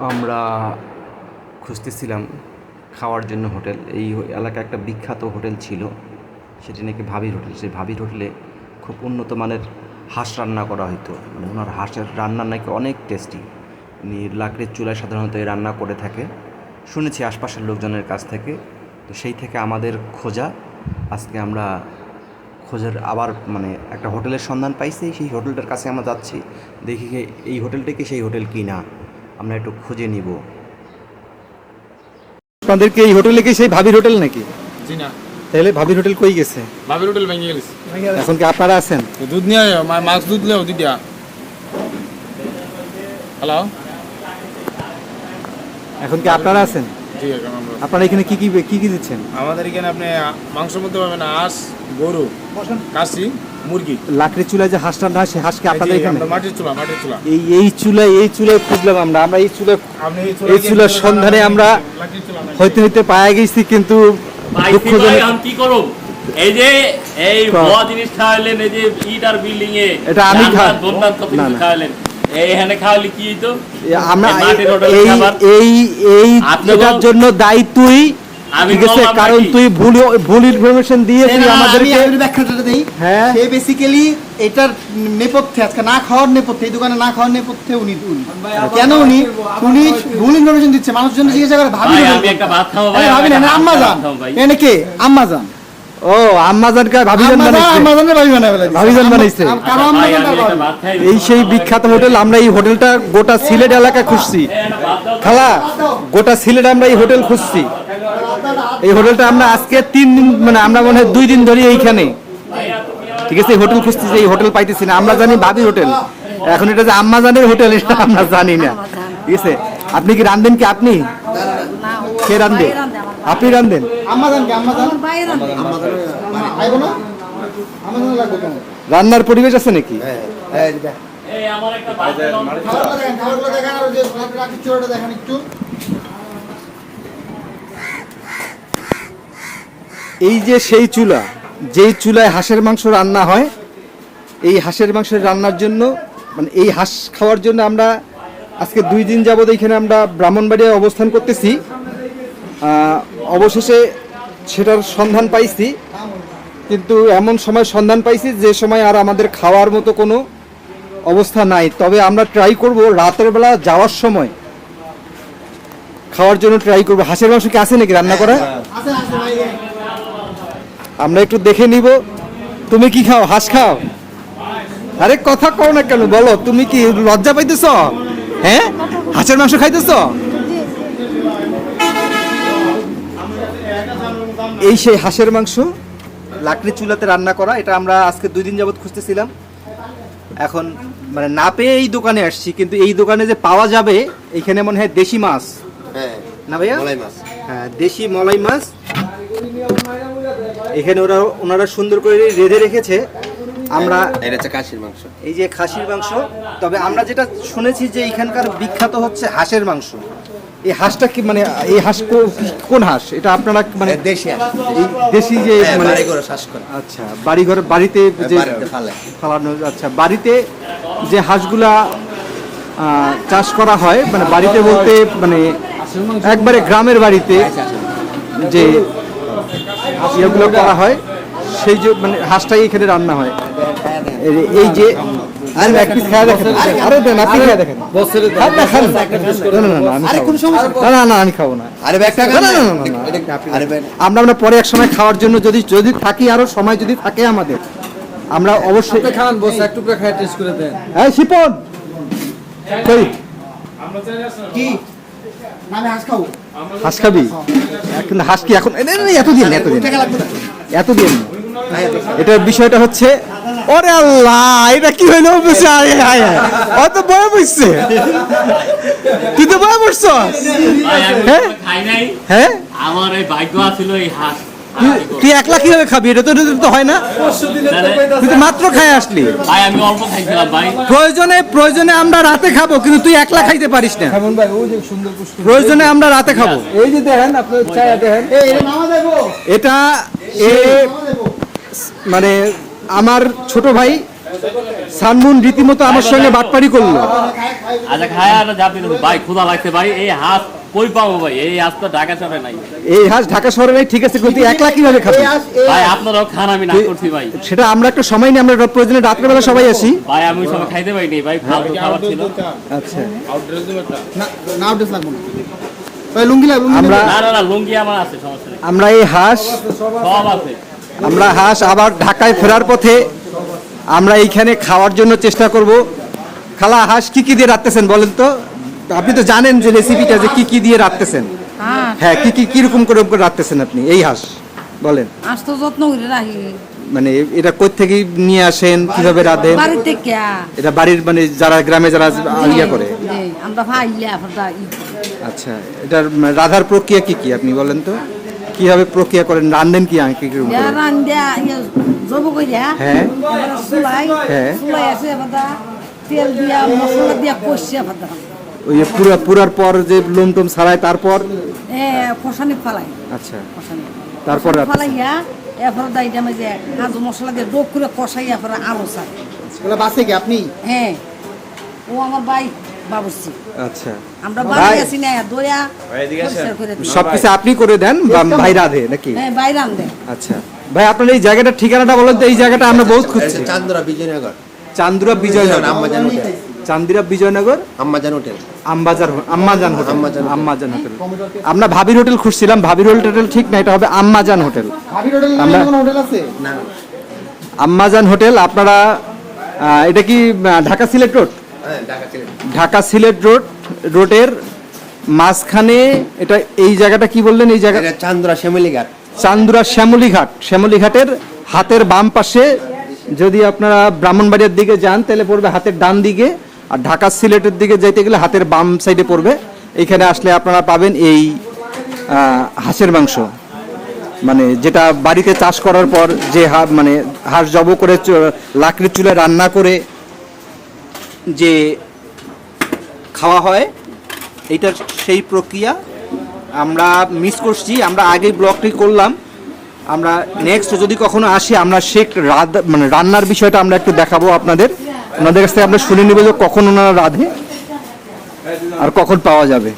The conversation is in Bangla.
আমরা খুঁজতেছিলাম খাওয়ার জন্য হোটেল। এই এলাকায় একটা বিখ্যাত হোটেল ছিল। সেটি নাকি ভাবির হোটেল। সেই ভাবির হোটেলে খুব উন্নত মানের হাঁস রান্না করা হতো মানে ওনার হাঁসের রান্না নাকি অনেক টেস্টি উনি লাকড়ির চুলায় সাধারণত এই রান্না করে থাকে। শুনেছি আশপাশের লোকজনের কাছ থেকে। তো সেই থেকে আমাদের খোঁজা। আজকে আমরা খোঁজের আবার মানে একটা হোটেলের সন্ধান পাইছি। সেই হোটেলটার কাছে আমরা যাচ্ছি। দেখি এই হোটেলটা কি সেই হোটেল কি না আমরা একটু খুঁজে নিব। আপনাদেরকে এই হোটেলে কি সেই ভাবির হোটেল নাকি? জি না। তাহলে ভাবির হোটেল কই গেছে? ভাবির হোটেল ভেঙে গেছে। এখন কি আপনারা আছেন? দুধ নিয়ে আয়, মা- মাছ দুধ লেও দিদিয়া হ্যালো এখন কি আপনারা আছেন? ঠিক আছে আমরা আপনারা এখানে কি কি কি কি দিচ্ছেন? আমাদের এখানে আপনি মাংস মধ্যে পাবেন হাঁস গরু কাশি মুরগি? লাকড়ির চুলায় যে হাঁস রান্না হয় সেই হাঁস কি আপনাদের এখানে? মাটির চুলা মাটির চুলা। এই এই চুলায় এই চুলায় খুঁজলাম আমরা। আমরা এই চুলায় এই চুলার সন্ধানে আমরা। হইতে হইতে পাওয়া গেছি কিন্তু দুঃখজনক কি করব এই যে এই জিনিস খাওয়ালেন এই যে ইট আর বিল্ডিং এ এটা আমি। খাওয়ালেন এই খাওয়ালে কি হইতো? এ আমরা এই মাটির এই খাবার। এই এই আপনি এটার বল- জন্য দায়ী তুই ঠিক আছে কারণ তুই ভুল ভুল ইনফরমেশন দিয়ে তুই আমাদেরকে আমি ব্যাখ্যাটা দেই। হ্যাঁ। সে বেসিক্যালি এটার নেপথ্যে আজকে না খাওয়ার নেপথ্যে এই দোকানে না খাওয়ার নেপথ্যে উনি উনি কেন উনি উনি ভুল ইনফরমেশন দিচ্ছে। মানুষজন জিজ্ঞাসা করে ভাবি আমি একটা ভাত খাব ভাই ভাবি না আম্মা যান এনে কে? আম্মা যান ও আম্মাজানকে ভাবিজান আম্মা যান বানাইছে। আম্মা ভাবি বানায় ফেলেছে। ভাবিজান আম্মা- বানাইছে। জান এই সেই বিখ্যাত হোটেল আমরা এই হোটেলটা গোটা সিলেট এলাকা খুঁজছি। খালা গোটা সিলেট আমরা এই হোটেল খুঁজছি। এই হোটেলটা আমরা আজকে তিন দিন মানে আমরা মনে হয় দুই দিন ধরে এইখানে। ঠিক আছে হোটেল খুঁজতেছি এই হোটেল পাইতেছি না। আমরা জানি ভাবি হোটেল। এখন এটা যে আম্মাজানের হোটেল এটা আমরা জানি না। ঠিক আছে আপনি কি রান্ধেন কি আপনি? কে রান্ধে আপনি রান্ধেন আম্মা জান কে আম্মা জান বাইরে আইবো না আম্মা জান লাগবে কেন রান্নার পরিবেশ আছে নাকি এই আমার একটা ভাত দাও খাবারগুলো দেখেন খাবারগুলো দেখেন আর ওই যে লাকড়ির চুলাটা দেখেন একটু এই যে সেই চুলা, যেই চুলায় হাঁসের মাংস রান্না হয়, এই হাঁসের মাংসের রান্নার জন্য মানে এই হাঁস খাওয়ার জন্য আমরা আজকে দুই দিন যাবত এইখানে আমরা ব্রাহ্মণবাড়িয়ায় অবস্থান করতেছি। অবশেষে সেটার সন্ধান পাইছি। কিন্তু এমন সময় সন্ধান পাইছি যে সময় আর আমাদের খাওয়ার মতো কোনো অবস্থা নাই। তবে আমরা ট্রাই করব রাতের বেলা যাওয়ার সময়। খাওয়ার জন্য ট্রাই করব। হাঁসের মাংস কি আছে নাকি রান্না করা আমরা একটু দেখে নিব। তুমি কি খাও? হাঁস খাও? আরে কথা কও না কেন? বলো তুমি কি লজ্জা পাইতেছ? হ্যাঁ? হাঁসের মাংস খাইতেছ? এই সেই হাঁসের মাংস লাকড়ি চুলাতে রান্না করা এটা আমরা আজকে দুই দিন যাবত খুঁজতেছিলাম। এখন মানে না পেয়ে এই দোকানে আসছি কিন্তু এই দোকানে যে পাওয়া যাবে এখানে মনে হয় দেশি মাছ। হ্যাঁ না ভাইয়া? মলাই মাছ। হ্যাঁ দেশি মলাই মাছ। এখানে ওরা ওনারা সুন্দর করে রেঁধে রেখেছে। আমরা এটা হচ্ছে খাসির মাংস। এই যে খাসির মাংস তবে আমরা যেটা শুনেছি যে এখানকার বিখ্যাত হচ্ছে হাঁসের মাংস। এই হাঁসটা কি মানে এই হাঁস কোন হাঁস? এটা আপনারা মানে দেশি হাঁস। এই দেশি যে হ্যাঁ, মানে আচ্ছা বাড়ি ঘর বাড়িতে যে ফালে। ফালানো আচ্ছা বাড়িতে যে হাঁসগুলা চাষ করা হয় মানে বাড়িতে বলতে মানে একবারে গ্রামের বাড়িতে যে ইয়েগুলো করা হয় সেই যে মানে হাঁসটাই এখানে রান্না হয়। এই- যে আরে এক পিস খাওয়া দেখেন আরে দেন আপনি খাওয়া দেখেন। খান না, খান। না, না, না, না, আমি খাব না। না, না, না, আমি খাব না। আরে ব্যাগটা না, না, না, না, না, এটা- আপনি- আরে আমরা আমরা পরে এক সময় খাওয়ার জন্য যদি যদি থাকি আরও সময় যদি থাকে আমাদের আমরা অবশ্যই খান বস এক টুকরা খায় টেস্ট করে দেন। এই শিপন! কই? কি না আমি হাঁস খাবি। এখন হাঁস কি এখন এত দিন এত দিন টাকা লাগবে না। এত দিন এটার বিষয়টা হচ্ছে ওরে আল্লাহ এটা কি হইল বসে আয় আয় আয়। অত বয়ে বসছে তুই তো বয়ে বসছ হ্যাঁ? হ্যাঁ? আমার এই ভাগ্য আছিল এই হাঁস। তুই- একলা কীভাবে খাবি? এটা তো হয় না। তুই তো মাত্র খাই আসলি। ভাই আমি অল্প খাইছিলাম ভাই। প্রয়োজনে প্রয়োজনে আমরা রাতে খাব কিন্তু তুই একলা খাইতে পারিস না। এমন ভাই ওই যে সুন্দর প্রয়োজনে আমরা রাতে খাব। এই যে দেখেন আপনার চায়া দেখেন। এটা এ মানে আমার ছোট ভাই সানমুন রীতিমতো আমার সঙ্গে বাটপারি করল। আচ্ছা খায় আর যাবি ভাই লাগছে ভাই। এই হাঁস কই পাবো ভাই? এই হাঁস তো ঢাকা শহরে নাই। এই হাঁস ঢাকা শহরে নেই ঠিক আছে কিন্তু একলা কীভাবে খাবে আস- ভাই আপনারাও খান আমি না করছি ভাই। সেটা আমরা একটা সময় নিয়ে আমরা প্রয়োজনে রাত্রেবেলা সবাই আসি। ভাই আমি সময় খাইতে পারিনি ভাই ফালতু খাবার ছিল। আচ্ছা। আউটড্রেস দেবো একটা না না ড্রেস লাগবে না। ভাই লুঙ্গি লাগবে আমরা- না না না লুঙ্গি আমার আছে সমস্যা নেই। আমরা এই হাঁস সব আছে। আমরা হাঁস আবার ঢাকায় ফেরার পথে আমরা এইখানে খাওয়ার জন্য চেষ্টা করব। খালা হাঁস কি কি দিয়ে রাখতেছেন বলেন তো? আপনি তো জানেন যে রেসিপিটা যে কি কি দিয়ে রাখতেছেন হ্যাঁ। হ্যাঁ কি কি কীরকম করে করে রাখতেছেন আপনি? এই হাঁস বলেন। তো যত্ন করে রাখি। মানে এটা কই থেকে নিয়ে আসেন কীভাবে রাঁধেন? বাড়িতে কে এটা বাড়ির মানে যারা গ্রামে যারা ইয়া করে? আমরা আচ্ছা এটার রাধার প্রক্রিয়া কি কি আপনি বলেন তো? কীভাবে প্রক্রিয়া করেন রান্ধেন কি আমি করিয়া হ্যাঁ। হ্যাঁ। তেল দিয়া মশলা দিয়া কষছে আপনারা ওই পুরা পুরার পর যে লোম টোম ছাড়ায় তারপর? এ কষানি ফালাই। আচ্ছা। তারপর। ফালাইয়া এরপর দাইটা মাঝে কাজু মশলা দিয়ে ডোক করে কষাইয়া পরে আলু চাই এগুলো বাসে কি আপনি? হ্যাঁ ও আমার ভাই বাবুর্চি। আচ্ছা। আমরা বাড়ি আছি না করে সবকিছু আপনি করে দেন ভাই রাধে নাকি? হ্যাঁ বাইরে আনবে আচ্ছা। ভাই আপনার এই জায়গাটার ঠিকানাটা বলেন তো এই জায়গাটা আমরা বহুত খুঁজছি। চান্দরা বিজয়নগর। চান্দুরা বিজয়নগর। আম্মাজান হোটেল চান্দিরা বিজয়নগর আম্মাজান হোটেল। আমবাজার আম্মাজান হোটেল আম্মাজান হোটেল। আম্মাজান হোটেল। আমরা ভাবির হোটেল খুঁজছিলাম ভাবির হোটেল ঠিক না এটা হবে আম্মাজান হোটেল। ভাবির হোটেল নামে হোটেল আছে? না। আম্মাজান হোটেল আপনারা এটা কি ঢাকা সিলেট রোড? হ্যাঁ ঢাকা সিলেট। রোড রোডের মাঝখানে এটা এই জায়গাটা কি বললেন এই জায়গা চান্দরা শ্যামলি ঘাট চান্দুরা শ্যামলীঘাট শ্যামলীঘাটের হাতের বাম পাশে যদি আপনারা ব্রাহ্মণবাড়িয়ার দিকে যান তাহলে পড়বে হাতের ডান দিকে আর ঢাকা সিলেটের দিকে যাইতে গেলে হাতের বাম সাইডে পড়বে। এখানে আসলে আপনারা পাবেন এই হাঁসের মাংস। মানে যেটা বাড়িতে চাষ করার পর যে হা- মানে হাঁস জব করে লাকড়ির চুলায় রান্না করে যে খাওয়া হয়, এইটার সেই প্রক্রিয়া আমরা মিস করছি। আমরা আগেই ব্লগটি করলাম। আমরা নেক্সট যদি কখনো আসি, আমরা রাধ মানে রান্নার বিষয়টা আমরা একটু দেখাবো আপনাদের। ওনাদের কাছ থেকে আমরা শুনে নেব যে কখন ওনারা রাধে আর কখন পাওয়া যাবে।